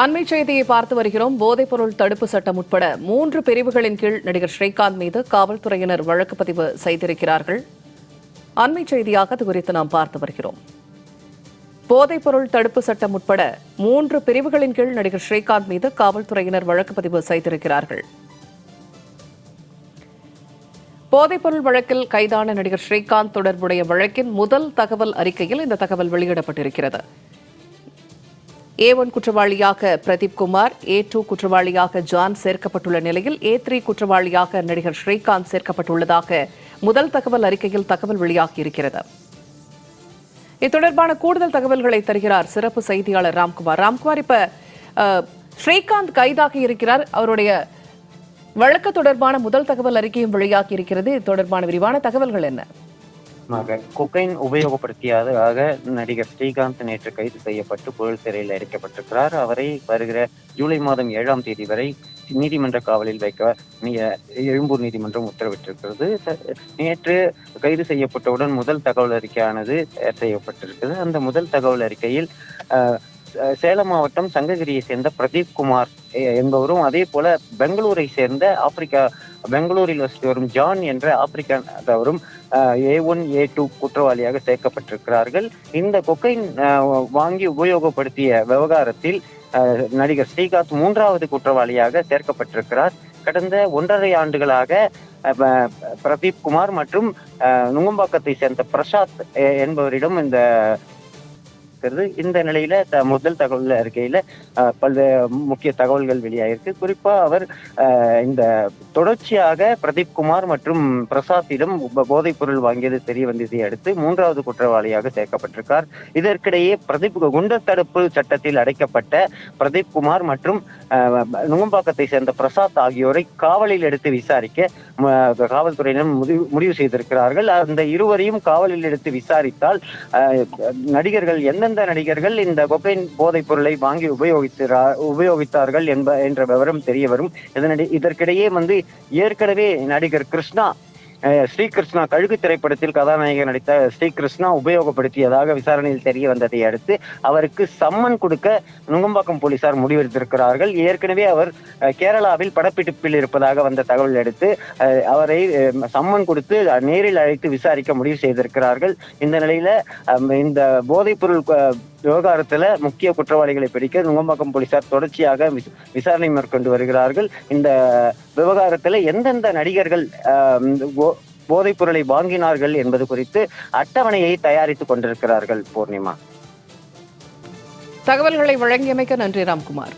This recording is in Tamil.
அண்மை செய்தியை பார்த்து வருகிறோம். போதைப்பொருள் தடுப்பு சட்டம் உட்பட மூன்று பிரிவுகளின் கீழ் நடிகர் ஸ்ரீகாந்த் மீது காவல்துறையினர் வழக்கு பதிவு செய்திருக்கிறார்கள். அண்மை செய்தியாக அது குறித்து நாம் பார்த்து வருகிறோம். போதைப்பொருள் தடுப்பு சட்டம் உட்பட மூன்று பிரிவுகளின் கீழ் நடிகர் ஸ்ரீகாந்த் மீது காவல்துறையினர் வழக்கு பதிவு செய்திருக்கிறார்கள். போதைப்பொருள் வழக்கில் கைதான நடிகர் ஸ்ரீகாந்த் தொடர்புடைய வழக்கின் முதல் தகவல் அறிக்கையில் இந்த தகவல் வெளியிடப்பட்டிருக்கிறது. ஏ ஒன் குற்றவாளியாக பிரதீப் குமார் ஏ டூ குற்றவாளியாக ஜான் சேர்க்கப்பட்டுள்ள நிலையில் ஏ த்ரீ குற்றவாளியாக நடிகர் ஸ்ரீகாந்த் சேர்க்கப்பட்டுள்ளதாக முதல் தகவல் அறிக்கையில் தகவல் வெளியாகியிருக்கிறது. இது தொடர்பான கூடுதல் தகவல்களை தருகிறார் சிறப்பு செய்தியாளர் ராம்குமார். ராம்குமார் இப்ப ஸ்ரீகாந்த் கைதாக இருக்கிறார். அவருடைய வழக்கு தொடர்பான முதல் தகவல் அறிக்கையும் வெளியாகி இருக்கிறது இது தொடர்பான விரிவான தகவல்கள் என்ன? காரணமாக கொக்கைன் உபயோகப்படுத்தியதாக நடிகர் ஸ்ரீகாந்த் நேற்று கைது செய்யப்பட்டு புழல் சிறையில் அடைக்கப்பட்டிருக்கிறார். அவரை வருகிற ஜூலை மாதம் ஏழாம் தேதி வரை நீதிமன்ற காவலில் வைக்க எழும்பூர் நீதிமன்றம் உத்தரவிட்டிருக்கிறது. நேற்று கைது செய்யப்பட்டவுடன் முதல் தகவல் அறிக்கையானது செய்யப்பட்டிருக்கிறது. அந்த முதல் தகவல் அறிக்கையில் சேலம் மாவட்டம் சங்ககிரியை சேர்ந்த பிரதீப் குமார் என்பவரும் அதே போல பெங்களூரை சேர்ந்த ஆப்பிரிக்கா பெங்களூரில் வசித்து வரும் ஜான் என்ற ஆப்பிரிக்கானவரும் ஏ ஒன் ஏ டூ குற்றவாளியாக சேர்க்கப்பட்டிருக்கிறார்கள். இந்த கொக்கைன் வாங்கி உபயோகப்படுத்திய விவகாரத்தில் அஹ், நடிகர் ஸ்ரீகாந்த் மூன்றாவது குற்றவாளியாக சேர்க்கப்பட்டிருக்கிறார். கடந்த ஒன்றரை ஆண்டுகளாக பிரதீப் குமார் மற்றும் நுங்கம்பாக்கத்தை சேர்ந்த பிரசாத் என்பவரிடம் இந்த இருக்கிறது. இந்த நிலையில த- முதல் தகவல் அறிக்கையில அஹ், பல்வேறு முக்கிய தகவல்கள் வெளியாயிருக்கு. குறிப்பா அவர் இந்த தொடர்ச்சியாக பிரதீப் குமார் மற்றும் பிரசாத்திடம் போதைப் பொருள் வாங்கியது தெரிய வந்ததை அடுத்து மூன்றாவது குற்றவாளியாக சேர்க்கப்பட்டிருக்கார். இதற்கிடையே பிரதீப் குண்டர் தடுப்பு சட்டத்தில் அடைக்கப்பட்ட பிரதீப் குமார் மற்றும் நுங்கம்பாக்கத்தை சேர்ந்த பிரசாத் ஆகியோரை காவலில் எடுத்து விசாரிக்க காவல்துறையினர் முடிவு முடிவு செய்திருக்கிறார்கள். அந்த இருவரையும் காவலில் எடுத்து விசாரித்தால் நடிகர்கள் எந்தெந்த நடிகர்கள் இந்த கொக்கைன் போதைப் பொருளை வாங்கி உபயோகித்து உபயோகித்தார்கள் என்ப என்ற விவரம் தெரிய வரும். இதற்கிடையே வந்து ஏற்கனவே நடிகர் கிருஷ்ணா ஸ்ரீகிருஷ்ணா கழுகு திரைப்படத்தில் கதாநாயகன் நடித்த ஸ்ரீகிருஷ்ணா உபயோகப்படுத்தியதாக விசாரணையில் தெரிய வந்ததை அடுத்து அவருக்கு சம்மன் கொடுக்க நுங்கம்பாக்கம் போலீசார் முடிவெடுத்திருக்கிறார்கள். ஏற்கனவே அவர் கேரளாவில் படப்பிடிப்பில் இருப்பதாக வந்த தகவல் எடுத்து அவரை சம்மன் கொடுத்து நேரில் அழைத்து விசாரிக்க முடிவு செய்திருக்கிறார்கள். இந்த நிலையில இந்த போதைப்பொருள் விவகாரத்துல முக்கிய குற்றவாளிகளை பிடிக்க நுங்கம்பாக்கம் போலீசார் தொடர்ச்சியாக விசாரணை மேற்கொண்டு வருகிறார்கள். இந்த விவகாரத்துல எந்தெந்த நடிகர்கள் போதைப் பொருளை வாங்கினார்கள் என்பது குறித்து அட்டவணையை தயாரித்துக் கொண்டிருக்கிறார்கள் பூர்ணிமா. தகவல்களை வழங்கியமைக்க நன்றி ராம்குமார்.